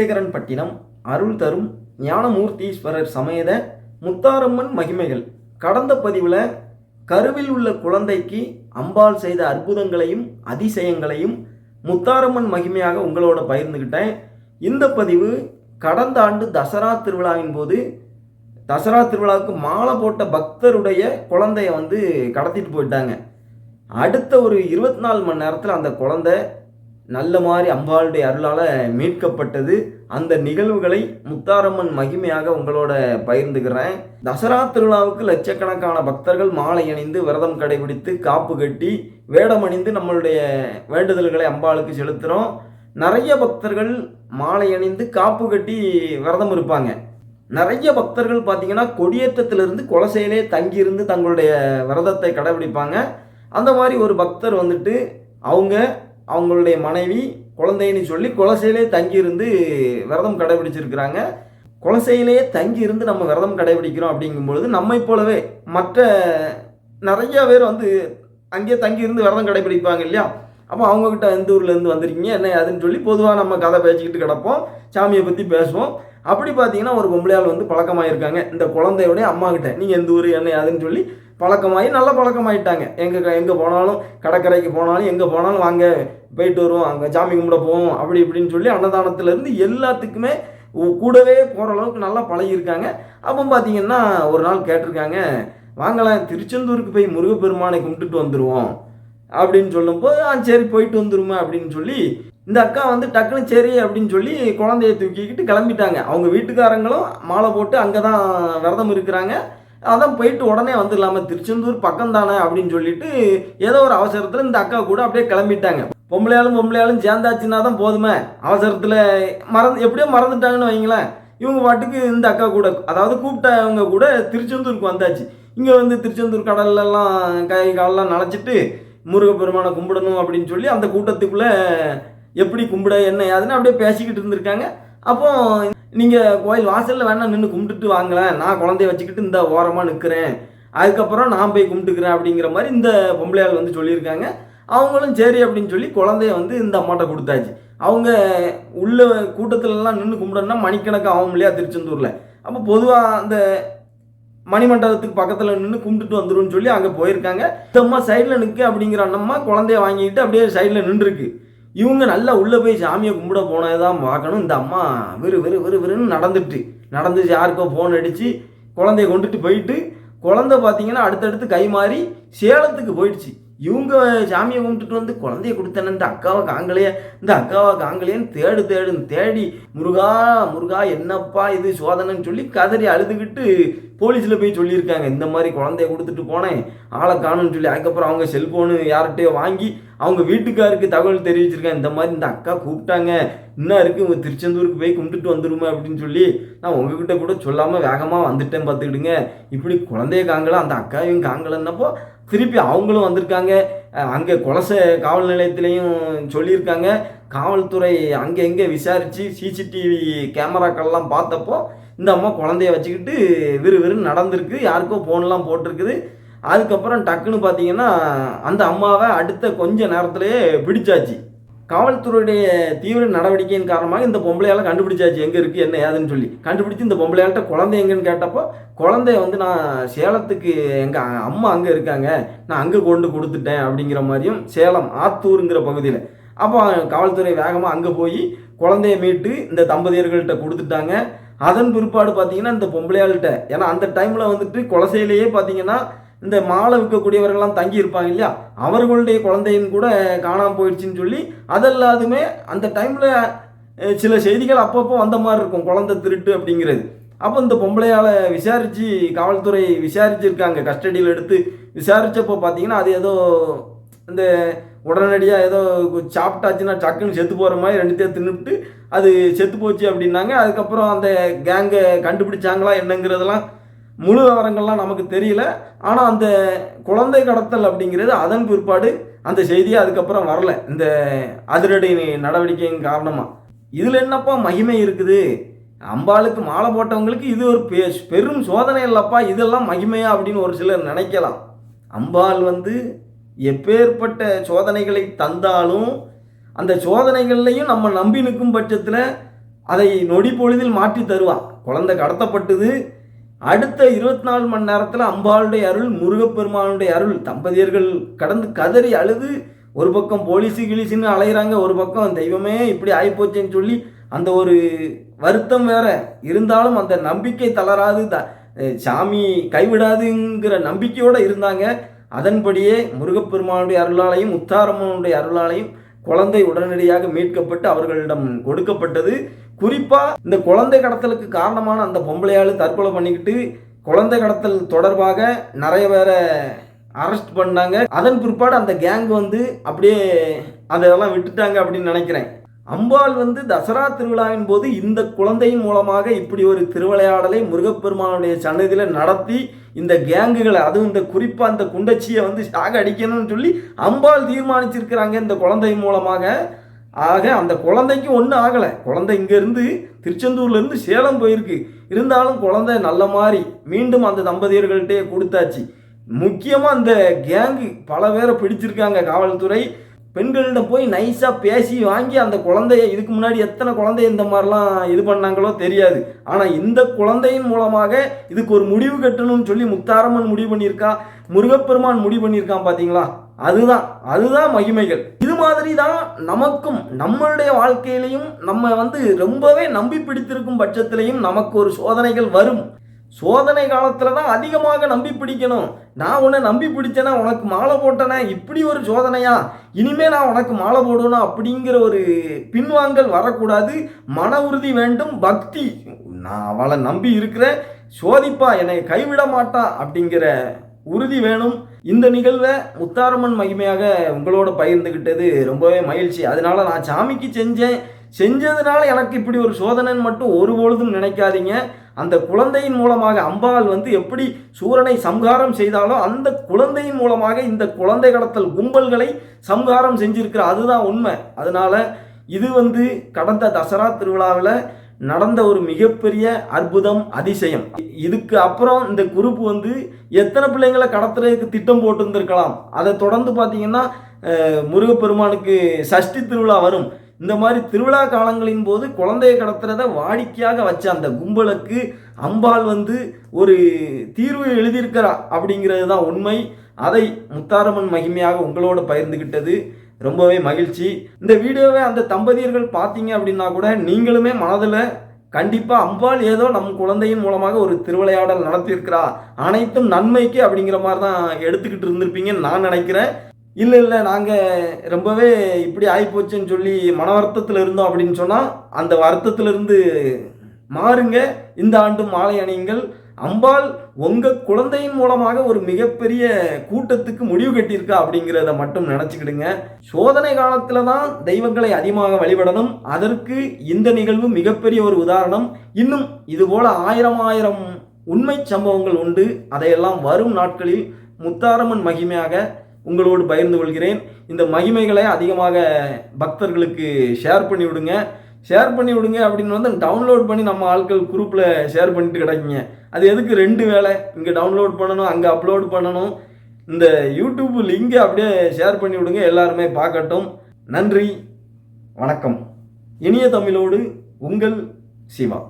குலசேகரன் பட்டினம் அருள் தரும் ஞானமூர்த்தீஸ்வரர் சமேத முத்தாரம்மன் மகிமைகள். கடந்த பதிவில் கருவில் உள்ள குழந்தைக்கு அம்பாள் செய்த அற்புதங்களையும் அதிசயங்களையும் முத்தாரம்மன் மகிமையாக உங்களோட பகிர்ந்துக்கிட்டேன் இந்த பதிவு கடந்த ஆண்டு தசரா திருவிழாவின் போது தசரா திருவிழாவுக்கு மாலை போட்ட பக்தருடைய குழந்தைய வந்து கடத்திட்டு போயிட்டாங்க. அடுத்த ஒரு இருபத்தி நாலு மணி நேரத்தில் அந்த குழந்தை நல்ல மாதிரி அம்பாளுடைய அருளால் மீட்கப்பட்டது. அந்த நிகழ்வுகளை முத்தாரம்மன் மகிமையாக உங்களோட பகிர்ந்துக்கிறேன். தசரா திருவிழாவுக்கு லட்சக்கணக்கான பக்தர்கள் மாலை அணிந்து விரதம் கடைபிடித்து காப்பு கட்டி வேடம் அணிந்து நம்மளுடைய வேண்டுதல்களை அம்பாளுக்கு செலுத்துகிறோம் நிறைய பக்தர்கள் மாலை அணிந்து காப்பு கட்டி விரதம் இருப்பாங்க. நிறைய பக்தர்கள் பார்த்தீங்கன்னா கொடியேற்றத்திலிருந்து கொலசையிலே தங்கியிருந்து தங்களுடைய விரதத்தை கடைபிடிப்பாங்க. அந்த மாதிரி ஒரு பக்தர் வந்துட்டு அவங்க அவங்களுடைய மனைவி குழந்தைன்னு சொல்லி குலசையிலே தங்கியிருந்து விரதம் கடைபிடிச்சிருக்கிறாங்க. குலசையிலேயே தங்கியிருந்து நம்ம விரதம் கடைபிடிக்கிறோம் அப்படிங்கும்பொழுது நம்மை போலவே மற்ற நிறைய பேர் வந்து அங்கேயே தங்கியிருந்து விரதம் கடைபிடிப்பாங்க இல்லையா? அப்போ அவங்கக்கிட்ட எந்த ஊர்லேருந்து வந்திருக்கீங்க? என்ன அதுன்னு சொல்லி பொதுவாக நம்ம கதை பேசிக்கிட்டு கிடப்போம். சாமியை பற்றி பேசுவோம். அப்படி பார்த்தீங்கன்னா ஒரு பொம்பளையால் வந்து பழக்கமாயிருக்காங்க. இந்த குழந்தையோடைய அம்மா கிட்ட. நீங்கள் எந்த ஊர் என்ன அதுன்னு சொல்லி பழக்கமாகி நல்ல பழக்கமாயிட்டாங்க. எங்கே எங்கே போனாலும் கடற்கரைக்கு போனாலும் எங்கே போனாலும் வாங்க போயிட்டு வருவோம். அங்கே சாமி கும்பிட போவோம். அப்படி இப்படின்னு சொல்லி அன்னதானத்துலேருந்து எல்லாத்துக்குமே கூடவே போகிற அளவுக்கு நல்லா பழகியிருக்காங்க. அப்போ பார்த்தீங்கன்னா ஒரு நாள் கேட்டிருக்காங்க வாங்கலாம் திருச்செந்தூருக்கு போய் முருகப்பெருமானை கும்பிட்டுட்டு வந்துடுவோம் அப்படின்னு சொல்லும்போது ஆ சரி போயிட்டு வந்துருமா அப்படின்னு சொல்லி இந்த அக்கா வந்து டக்குன்னு சரி அப்படின்னு சொல்லி குழந்தைய தூக்கிக்கிட்டு கிளம்பிட்டாங்க. அவங்க வீட்டுக்காரங்களும் மாலை போட்டு அங்கே தான் விரதம் இருக்கிறாங்க. அதான் போயிட்டு உடனே வந்துடலாமா திருச்செந்தூர் பக்கம் தானே அப்படின்னு சொல்லிட்டு ஏதோ ஒரு அவசரத்தில் இந்த அக்கா கூட அப்படியே கிளம்பிட்டாங்க. பொம்பளையாலும் பொம்பளையாலும் சேர்ந்தாச்சுன்னா தான் போதுமே. அவசரத்தில் மறந்து எப்படியோ மறந்துட்டாங்கன்னு வைங்களேன். இவங்க பாட்டுக்கு இந்த அக்கா கூட அதாவது கூப்பிட்டவங்க கூட திருச்செந்தூருக்கு வந்தாச்சு. இங்கே வந்து திருச்செந்தூர் கடல்லலாம் கை காலெலாம் நனைச்சிட்டு முருகப்பெருமானை கும்பிடணும் அப்படின்னு சொல்லி அந்த கூட்டத்துக்குள்ளே எப்படி கும்பிட என்ன ஏதுன்னு அப்படியே பேசிக்கிட்டு இருந்திருக்காங்க. அப்போ நீங்கள் கோயில் வாசலில் வேணால் நின்று கும்பிட்டுட்டு வாங்களேன். நான் குழந்தைய வச்சுக்கிட்டு இந்த ஓரமாக நிற்கிறேன் அதுக்கப்புறம் நான் போய் கும்பிட்டுக்கிறேன் அப்படிங்கிற மாதிரி இந்த பொம்பளையால் வந்து சொல்லியிருக்காங்க. அவங்களும் சரி அப்படின்னு சொல்லி குழந்தைய வந்து இந்த அம்மாட்ட கொடுத்தாச்சு. அவங்க உள்ள கூட்டத்துலலாம் நின்று கும்பிடணும்னா மணிக்கணக்கு ஆகும் இல்லையா திருச்செந்தூரில். அப்போ பொதுவாக அந்த மணிமண்டபத்துக்கு பக்கத்தில் நின்று கும்பிட்டுட்டு வந்துருன்னு சொல்லி அங்கே போயிருக்காங்க. இந்த அம்மா சைடில் நிற்க அப்படிங்கிற அண்ணம்மா குழந்தைய வாங்கிக்கிட்டு அப்படியே சைடில் நின்றுருக்கு. இவங்க நல்லா உள்ளே போய் சாமியை கும்பிட போனதை தான் பார்க்கணும். இந்த அம்மா விறு விறு விறு விறுன்னு நடந்துட்டு நடந்து யாருக்கோ ஃபோன் அடித்து குழந்தைய கொண்டுட்டு போயிட்டு குழந்தை பார்த்தீங்கன்னா அடுத்தடுத்து கை மாறி சேலத்துக்கு போயிடுச்சு. இவங்க சாமியை கும்பிட்டுட்டு வந்து குழந்தைய கொடுத்தேன்னு இந்த அக்காவை காங்கலையே இந்த அக்காவை காங்கலையேன்னு தேடு தேடுன்னு தேடி முருகா முருகா என்னப்பா இது சோதனைன்னு சொல்லி கதறி அழுதுகிட்டு போலீஸில் போய் சொல்லியிருக்காங்க. இந்த மாதிரி குழந்தைய கொடுத்துட்டு போனேன் ஆளை காணும்னு சொல்லி. அதுக்கப்புறம் அவங்க செல்ஃபோனு யார்கிட்டயோ வாங்கி அவங்க வீட்டுக்காருக்கு தகவல் தெரிவிச்சிருக்கேன் இந்த மாதிரி இந்த அக்கா கூப்பிட்டாங்க. இன்னும் இருக்கு? உங்கள் திருச்செந்தூருக்கு போய் கும்பிட்டுட்டு வந்துடுமே அப்படின்னு சொல்லி நான் உங்ககிட்ட கூட சொல்லாமல் வேகமாக வந்துட்டேன் பார்த்துக்கிடுங்க. இப்படி குழந்தைய காங்கலாம் அந்த அக்காவையும் காங்கலன்னப்போ திருப்பி அவங்களும் வந்திருக்காங்க. அங்கே கொலச காவல் நிலையத்திலையும் சொல்லியிருக்காங்க. காவல்துறை அங்கே எங்கே விசாரித்து சிசிடிவி கேமராக்கள்லாம் பார்த்தப்போ இந்த அம்மா குழந்தைய வச்சுக்கிட்டு விறு விறுன்னு நடந்திருக்கு. யாருக்கோ ஃபோன்லாம் போட்டிருக்குது. அதுக்கப்புறம் டக்குன்னு பார்த்தீங்கன்னா அந்த அம்மாவை அடுத்த கொஞ்ச நேரத்துலேயே பிடிச்சாச்சு. காவல்துறையுடைய தீவிர நடவடிக்கையின் காரணமாக இந்த பொம்பளையால கண்டுபிடிச்சாச்சு. எங்கே இருக்குது என்ன ஏதுன்னு சொல்லி. கண்டுபிடிச்சு இந்த பொம்பளையாள்கிட்ட குழந்தை எங்கன்னு கேட்டப்போ குழந்தைய வந்து நான் சேலத்துக்கு எங்கள் அம்மா அங்கே இருக்காங்க. நான் அங்கே கொண்டு கொடுத்துட்டேன் அப்படிங்கிற மாதிரியும் சேலம் ஆத்தூருங்கிற பகுதியில். அப்போ காவல்துறை வேகமாக அங்கே போய் குழந்தைய மீட்டு இந்த தம்பதியர்கள்ட்ட கொடுத்துட்டாங்க. அதன் பிற்பாடு பார்த்தீங்கன்னா இந்த பொம்பளையாள்கிட்ட ஏன்னா அந்த டைமில் வந்துட்டு கொலசையிலேயே பார்த்தீங்கன்னா இந்த மாலை விற்கக்கூடியவர்கள்லாம் தங்கி இருப்பாங்க இல்லையா? அவர்களுடைய குழந்தையும் கூட காணாமல் போயிடுச்சுன்னு சொல்லி அதெல்லாதுமே அந்த டைமில் சில செய்திகள் அப்பப்போ வந்த மாதிரி இருக்கும். குழந்தை திருட்டு அப்படிங்கிறது. அப்போ இந்த பொம்பளையால் விசாரித்து காவல்துறை விசாரிச்சிருக்காங்க. கஸ்டடியில் எடுத்து விசாரித்தப்போ பார்த்தீங்கன்னா அது ஏதோ இந்த உடனடியாக ஏதோ சாப்பிட்டாச்சுன்னா டக்குன்னு செத்து போகிற மாதிரி ரெண்டுத்தையும் தின்னுட்டு அது செத்து போச்சு அப்படின்னாங்க. அதுக்கப்புறம் அந்த கேங்கை கண்டுபிடிச்சாங்களா என்னங்கிறதெல்லாம் முழு விவரங்கள்லாம் நமக்கு தெரியல. ஆனால் அந்த குழந்தை கடத்தல் அப்படிங்கிறது அதன் பிற்பாடு அந்த செய்தியே அதுக்கப்புறம் வரல. இந்த அதிரடி நடவடிக்கையின் காரணமாக இதில் என்னப்பா மகிமை இருக்குது? அம்பாளுக்கு மாலை போட்டவங்களுக்கு இது ஒரு பெ- பெரும் சோதனை இல்லைப்பா. இதெல்லாம் மகிமையா அப்படின்னு ஒரு சிலர் நினைக்கலாம். அம்பாள் வந்து எப்பேற்பட்ட சோதனைகளை தந்தாலும் அந்த சோதனைகள்லையும் நம்ம நம்பி நிற்கும் பட்சத்தில் அதை நொடி பொழுதில் மாற்றி தருவான் குழந்தை கடத்தப்பட்டது அடுத்த இருபத்தி நாலு மணி நேரத்தில் அம்பாளுடைய அருள் முருகப்பெருமானுடைய அருள். தம்பதியர்கள் கடந்து கதறி அழுது ஒரு பக்கம் போலீஸு கிலீஸுன்னு அலைகிறாங்க ஒரு பக்கம் தெய்வமே இப்படி ஆகிப்போச்சேன்னு சொல்லி அந்த ஒரு வருத்தம் வேற. இருந்தாலும் அந்த நம்பிக்கை தளராது த சாமி கைவிடாதுங்கிற நம்பிக்கையோடு இருந்தாங்க. அதன்படியே முருகப்பெருமானுடைய அருளாலையும் முத்தாரம்மனுடைய அருளாலையும் குழந்தை உடனடியாக மீட்கப்பட்டு அவர்களிடம் கொடுக்கப்பட்டது. குறிப்பாக இந்த குழந்தை கடத்தலுக்கு காரணமான அந்த பொம்பளையாள் தற்கொலை பண்ணிக்கிட்டு குழந்தை கடத்தல் தொடர்பாக நிறைய பேரை அரெஸ்ட் பண்ணாங்க. அதன் பிற்பாடு அந்த கேங் வந்து அப்படியே அதெல்லாம் விட்டுட்டாங்க அப்படின்னு நினைக்கிறேன். அம்பாள் வந்து தசரா திருவிழாவின் போது இந்த குழந்தையின் மூலமாக இப்படி ஒரு திருவிளையாடலை முருகப்பெருமானுடைய சன்னதியில் நடத்தி இந்த கேங்குகளை அதுவும் இந்த குறிப்பாக இந்த குண்டச்சியை வந்து சாக அடிக்கணும்னு சொல்லி அம்பாள் தீர்மானிச்சிருக்கிறாங்க இந்த குழந்தையின் மூலமாக. ஆக அந்த குழந்தைக்கு ஒன்றும் ஆகலை. குழந்தை இங்கேருந்து திருச்செந்தூர்லேருந்து சேலம் போயிருக்கு. இருந்தாலும் குழந்தை நல்ல மாதிரி மீண்டும் அந்த தம்பதியர்கள்ட்டே கொடுத்தாச்சு. முக்கியமாக அந்த கேங்கு பல பேரை பிடிச்சிருக்காங்க காவல்துறை. பெண்களிடம் போய் நைஸாக பேசி வாங்கி அந்த குழந்தைய இதுக்கு முன்னாடி எத்தனை குழந்தைய இந்த மாதிரிலாம் இது பண்ணாங்களோ தெரியாது. ஆனால் இந்த குழந்தையின் மூலமாக இதுக்கு ஒரு முடிவு கட்டணும்னு சொல்லி முத்தாரம்மன் முடிவு பண்ணியிருக்கா முருகப்பெருமான் முடிவு பண்ணியிருக்கான் பார்த்தீங்களா அதுதான் அதுதான் மகிமைகள். இது மாதிரி தான் நமக்கும் நம்மளுடைய வாழ்க்கையிலையும் நம்ம வந்து ரொம்பவே நம்பி பிடித்திருக்கும் பட்சத்திலையும் நமக்கு ஒரு சோதனைகள் வரும். சோதனை காலத்தில் தான் அதிகமாக நம்பி பிடிக்கணும். நான் உன்னை நம்பி பிடிச்சேனா உனக்கு மாலை போட்டேனே இப்படி ஒரு சோதனையா? இனிமே நான் உனக்கு மாலை போடணும் அப்படிங்கிற ஒரு பின்வாங்கல் வரக்கூடாது. மன உறுதி வேண்டும் பக்தி. நான் அவளை நம்பி இருக்கிறேன் சோதிப்பா என்னை கைவிட மாட்டா அப்படிங்கிற உறுதி வேணும். இந்த நிகழ்வை முத்தாரம்மன் மகிமையாக உங்களோட பகிர்ந்துக்கிட்டது ரொம்பவே மகிழ்ச்சி. அதனால நான் சாமிக்கு செஞ்சேன். செஞ்சதுனால எனக்கு இப்படி ஒரு சோதனைன்னு மட்டும் ஒரு பொழுதும் நினைக்காதீங்க. அந்த குழந்தையின் மூலமாக அம்பாள் வந்து எப்படி சூரனை சம்ஹாரம் செய்தாலோ அந்த குழந்தையின் மூலமாக இந்த குழந்தை கடத்தல் கும்பல்களை சம்ஹாரம் செஞ்சிருக்கிற அதுதான் உண்மை. அதனால இது வந்து கடந்த தசரா திருவிழாவில் நடந்த ஒரு மிகப்பெரிய அற்புதம் அதிசயம். இதுக்கு அப்புறம் இந்த குரூப் வந்து எத்தனை பிள்ளைங்களை கடத்துறதுக்கு திட்டம் போட்டு இருந்திருக்கலாம் அதை தொடர்ந்து பார்த்தீங்கன்னா முருகப்பெருமானுக்கு சஷ்டி திருவிழா வரும். இந்த மாதிரி திருவிழா காலங்களின் போது குழந்தையை கடத்துறத வாடிக்கையாக வச்ச அந்த கும்பலுக்கு அம்பாள் வந்து ஒரு தீர்வு எழுதியிருக்கிறா அப்படிங்கிறது தான் உண்மை. அதை முத்தாரம்மன் மகிமையாக உங்களோட பகிர்ந்துக்கிட்டது ரொம்பவே மகிழ்ச்சி. இந்த வீடியோவை அந்த தம்பதியர்கள் பார்த்தீங்க அப்படின்னா கூட நீங்களுமே மனதில் கண்டிப்பாக அம்பாள் ஏதோ நம் குழந்தையின் மூலமாக ஒரு திருவிளையாடல் நடத்தியிருக்கிறா. அனைத்தும் நன்மைக்கு அப்படிங்கிற மாதிரி தான் எடுத்துக்கிட்டு இருந்திருப்பீங்கன்னு நான் நினைக்கிறேன். இல்லை இல்லை நாங்கள் ரொம்பவே இப்படி ஆகிப்போச்சுன்னு சொல்லி மன வருத்தத்தில் இருந்தோம் அப்படின்னு சொன்னால் அந்த வருத்தத்திலிருந்து மாறுங்க. இந்த ஆண்டு மாலை அணியுங்கள். அம்பாள் உங்கள் குழந்தையின் மூலமாக ஒரு மிகப்பெரிய கூட்டத்துக்கு முடிவு கட்டியிருக்கா அப்படிங்கிறத மட்டும் நினச்சிக்கிடுங்க. சோதனை காலத்தில் தான் தெய்வங்களை அதிகமாக வழிபடணும். அதற்கு இந்த நிகழ்வு மிகப்பெரிய ஒரு உதாரணம். இன்னும் இதுபோல் ஆயிரம் ஆயிரம் உண்மை சம்பவங்கள் உண்டு. அதையெல்லாம் வரும் நாட்களில் முத்தாரம்மன் மகிமையாக உங்களோடு பகிர்ந்து கொள்கிறேன். இந்த மகிமைகளை அதிகமாக பக்தர்களுக்கு ஷேர் பண்ணி விடுங்க ஷேர் பண்ணி விடுங்க அப்படின்னு வந்து டவுன்லோட் பண்ணி நம்ம ஆட்கள் குரூப்பில் ஷேர் பண்ணிட்டு கிடக்குங்க. அது எதுக்கு ரெண்டு வேலை இங்கே டவுன்லோட் பண்ணணும் அங்கே அப்லோட் பண்ணணும். இந்த யூடியூப் லிங்கை அப்படியே ஷேர் பண்ணி விடுங்க எல்லாருமே பார்க்கட்டும். நன்றி வணக்கம். இனிய தமிழோடு உங்கள் சிவா.